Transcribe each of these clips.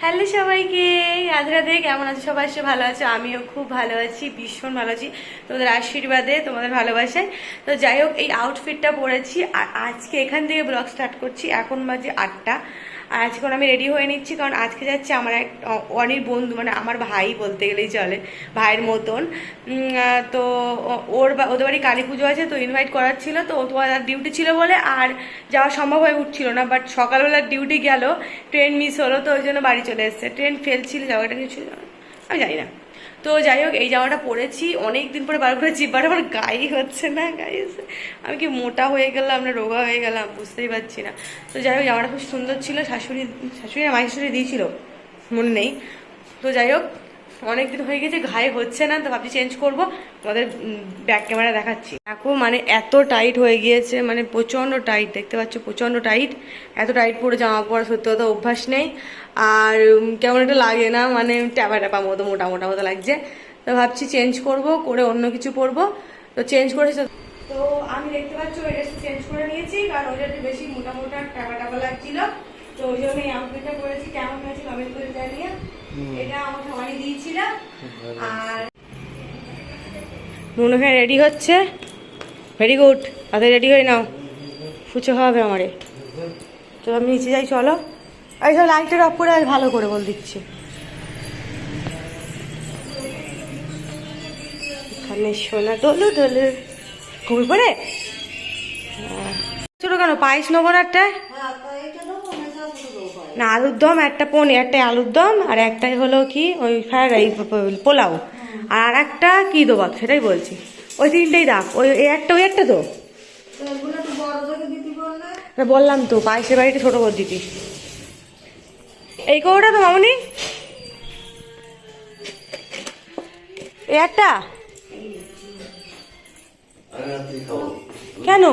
Hello সবাইকে, রাধে রাধে, কেমন আছো সবাই? সে ভালো আছো, আমিও খুব ভালো আছি, ভীষণ ভালো আছি। তোমাদের আশীর্বাদে, তোমাদের ভালোবাসায়। তো যাই হোক, এই আউটফিটটা পরেছি, আর আজকে এখান থেকে ব্লগ স্টার্ট করছি, এখন বাজে আটটা। আর আজকে আমি রেডি হয়ে নিচ্ছি, কারণ আজকে যাচ্ছে আমার এক, অনির বন্ধু মানে আমার ভাই বলতে গেলেই চলে, ভাইয়ের মতন। তো ওর বা- ওদের বাড়ি কালী পুজো আছে, তো ইনভাইট করার ছিল, তো তোমার ডিউটি ছিল বলে আর যাওয়া সম্ভব হয়ে উঠছিল না বাট সকালবেলার ডিউটি গেল ট্রেন মিস হলো, তো ওই জন্য বাড়ি চলে এসছে। ট্রেন ফেল ছিল, জায়গাটা কিছু আমি জানি না। তো যাই হোক, এই জামাটা পরেছি অনেক দিন পরে বার করেছি বাট আমার গায়ে হচ্ছে না গায়ে আমি কি মোটা হয়ে গেলাম না রোগা হয়ে গেলাম, বুঝতেই পারছি না। তো যাই হোক জামাটা খুব সুন্দর ছিল, শাশুড়ি শাশুড়ি শাশুড়ি দিয়েছিল, মনে নেই। তো যাই হোক অনেক দিন হয়ে গেছে, ঘায়ে হচ্ছে না, তো ভাবছি চেঞ্জ করব। তোমাদের ব্যাক ক্যামেরা দেখাচ্ছি। দেখো মানে এত টাইট হয়ে গিয়েছে মানে প্রচণ্ড টাইট দেখতে পাচ্ছ, প্রচণ্ড টাইট এত টাইট পরে জামা পরা সত্যি কথা অভ্যাস নেই। আর কেমন একটা লাগে না মানে ট্যাপা ট্যাপা মতো, মোটা মোটা মতো লাগছে। তো ভাবছি চেঞ্জ করব, করে অন্য কিছু পরবো। তো চেঞ্জ করেছে তো আমি দেখতে পাচ্ছ ওই ড্রেসটা চেঞ্জ করে নিয়েছি, কারণ ওইটা একটু বেশি মোটা মোটা টাকা টাকা লাগছিল। তো ওই জন্য এই আউটফিটটা করেছি। কেমন হয়েছে কমেন্ট করে জানিয়ে এটা আমার দিয়েছিল আর নুন ওখানে রেডি হচ্ছে? ভেরি গুড তাদের রেডি হয়ে নাও। ফুচো খাওয়াবে আমারে। তো আমি নিচে যাই চলো। এই সব লাইটটা অফ করে ভালো করে বল দিচ্ছি। এখানে সোনা দোলু দোলু। ঘুমি পড়ে ছোট কেন পায়েস নেব না একটা? না আলুর দম একটা পনি একটা আলুর দম আর একটাই হলো কি ওই ফ্রাইড রাইস পোলাও। আর আর একটা কি দেবো সেটাই বলছি। ওই তিনটেই রাখ ওই এই একটা ওই একটা তো বললাম তো পায়েসের বাড়িটা ছোটো করে দিতি এই কৌটা তো মামনি। এই একটা। কেন?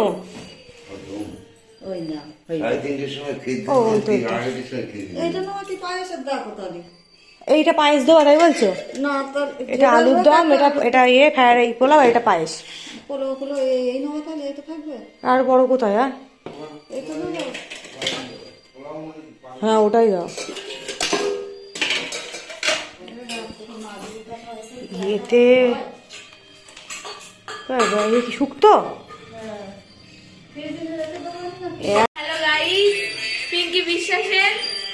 ওই না সাড়ে তিনটের সময় খেতে ও, তো এটা। আড়াইটের সময় খেতে এইটা না কি পায়েসের দেখো তাহলে এইটা পায়েস দেবো তাই বলছো? না তার এটা আলুর দম এটা এটা ইয়ে ফ্রাইড রাইস পোলাও এটা পায়েস। পোলো পোলো এই তাহলে থাকবে? আর বড় কোথায় আর নেব। হ্যাঁ ওটাই দাও। কি শুক্তো?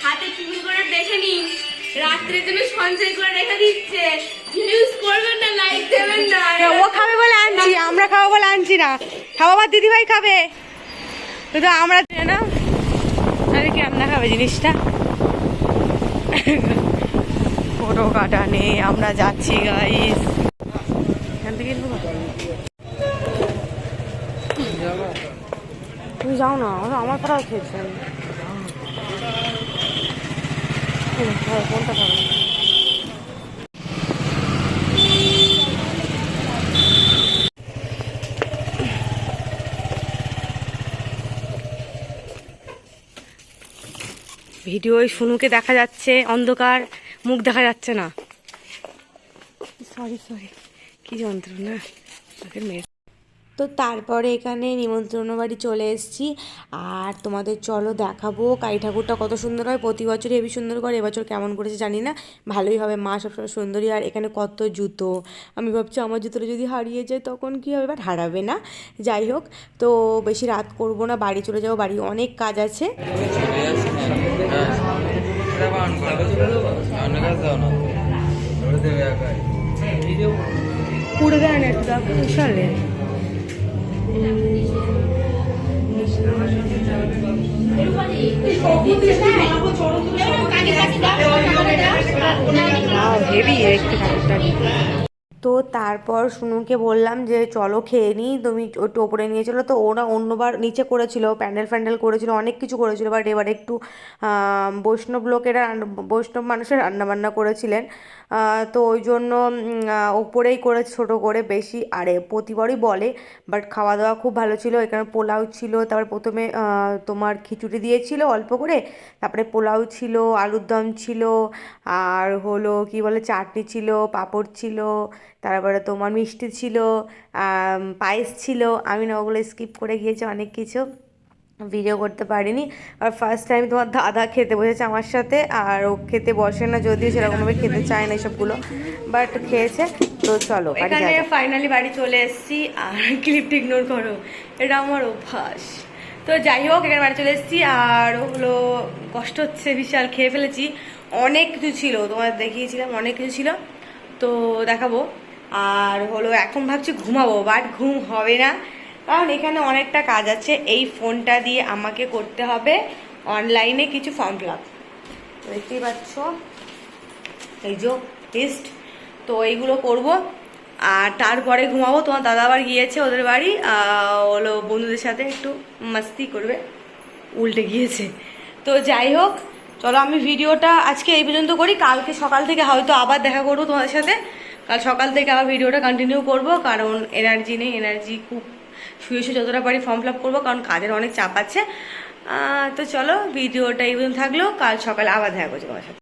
হাতে টিফিন করে দেখে নিন। রাত্রের জন্য সঞ্চয় করে রেখে দিচ্ছে। ইউজ করবেন না লাইক দেবেন না। ও খাবে বলে আনছি আমরা খাব বলে আনছি না। খাব আমার দিদিভাই খাবে। তো আমরা না আরে কি আমরা খাবে জিনিসটা? ফটো কাটা নেই আমরা যাচ্ছি গাইস এখান থেকে? তুমি যাও না আমার- আমার পাড়াও খেয়েছেন খাবে ভিডিওয় শুনুকে দেখা যাচ্ছে, অন্ধকার, মুখ দেখা যাচ্ছে না। সরি সরি কি যন্ত্রণা। মেয়ে তো তারপরে এখানে নিমন্ত্রণ বাড়ি চলে এসেছি। আর তোমাদের চলো দেখাবো, কালী ঠাকুরটা কত সুন্দর হয়। প্রতি বছরই হেবি সুন্দর করে, এবছর কেমন করেছে জানি না। ভালোই হবে, মা সবসময় সুন্দরী। আর এখানে কত জুতো। আমি ভাবছি আমার জুতোটা যদি হারিয়ে যায় তখন কী হবে? বাট হারাবে না। যাই হোক, তো বেশি রাত করব না, বাড়ি চলে যাব। বাড়ি অনেক কাজ আছে। পুড়ে দেয় না একটু দেখো চলে হেভি একটু ঠাকুরটা তো তারপর সুনুকে বললাম যে, চলো খেয়ে নিই। তুমি একটু ওপরে নিয়ে চলো। তো ওরা অন্যবার নিচে করেছিল, প্যান্ডেল ফ্যান্ডেল করেছিল, অনেক কিছু করেছিল। বাট এবার একটু বৈষ্ণব লোকেরা বৈষ্ণব মানুষের রান্নাবান্না করেছিলেন। তো ওই জন্য ওপরেই করে ছোটো করে বেশি। আরে, প্রতিবারই বলে, বাট খাওয়া দাওয়া খুব ভালো ছিল। এখানে পোলাও ছিল, তারপর প্রথমে তোমার খিচুড়ি দিয়েছিল অল্প করে। তারপরে পোলাও ছিল, আলুর দম ছিল, আর হলো, কি বলে, চাটনি ছিল, পাঁপড় ছিল তারপরে তোমার মিষ্টি ছিল পায়েস ছিল আমি না ওগুলো স্কিপ করে গিয়েছি অনেক কিছু ভিডিও করতে পারিনি। আর ফার্স্ট টাইম তোমার দাদা খেতে বসেছে আমার সাথে আর ও খেতে বসে না যদিও সেরকমভাবে খেতে চায় না এসবগুলো বাট খেয়েছে তো চলো এখানে ফাইনালি বাড়ি চলে এসেছি আর ক্লিপটা ইগনোর করো এটা আমার অভ্যাস। তো যাই হোক এখানে বাড়ি চলে এসেছি আর ওগুলো কষ্ট হচ্ছে বিশাল খেয়ে ফেলেছি। অনেক কিছু ছিল তোমার দেখিয়েছিলাম অনেক কিছু ছিল তো দেখাবো। আর হলো এখন ভাবছি ঘুমাবো বাট ঘুম হবে না। কারণ এখানে অনেকটা কাজ আছে, এই ফোনটা দিয়ে আমাকে করতে হবে অনলাইনে কিছু ফর্ম ফিল আপ দেখতেই পাচ্ছ, এই যে টেস্ট তো এইগুলো করব। আর তারপরে ঘুমাবো, তোমার দাদা আবার গিয়েছে ওদের বাড়ি হলো বন্ধুদের সাথে একটু মাস্তি করবে, উল্টে গিয়েছে। তো যাই হোক, চলো আমি ভিডিওটা আজকে এই পর্যন্ত করি, কালকে সকাল থেকে হয়তো আবার দেখা করব তোমাদের সাথে। কাল সকাল থেকে আবার ভিডিওটা কন্টিনিউ করব, কারণ এনার্জি নেই এনার্জি খুব শুয়ে শুয়ে যতটা পারি ফর্ম ফিল আপ করব, কারণ কাজের অনেক চাপ আছে। তো চলো, ভিডিওটা এই থাকল, কাল সকালে আবার দেখা করছি তোমার সাথে।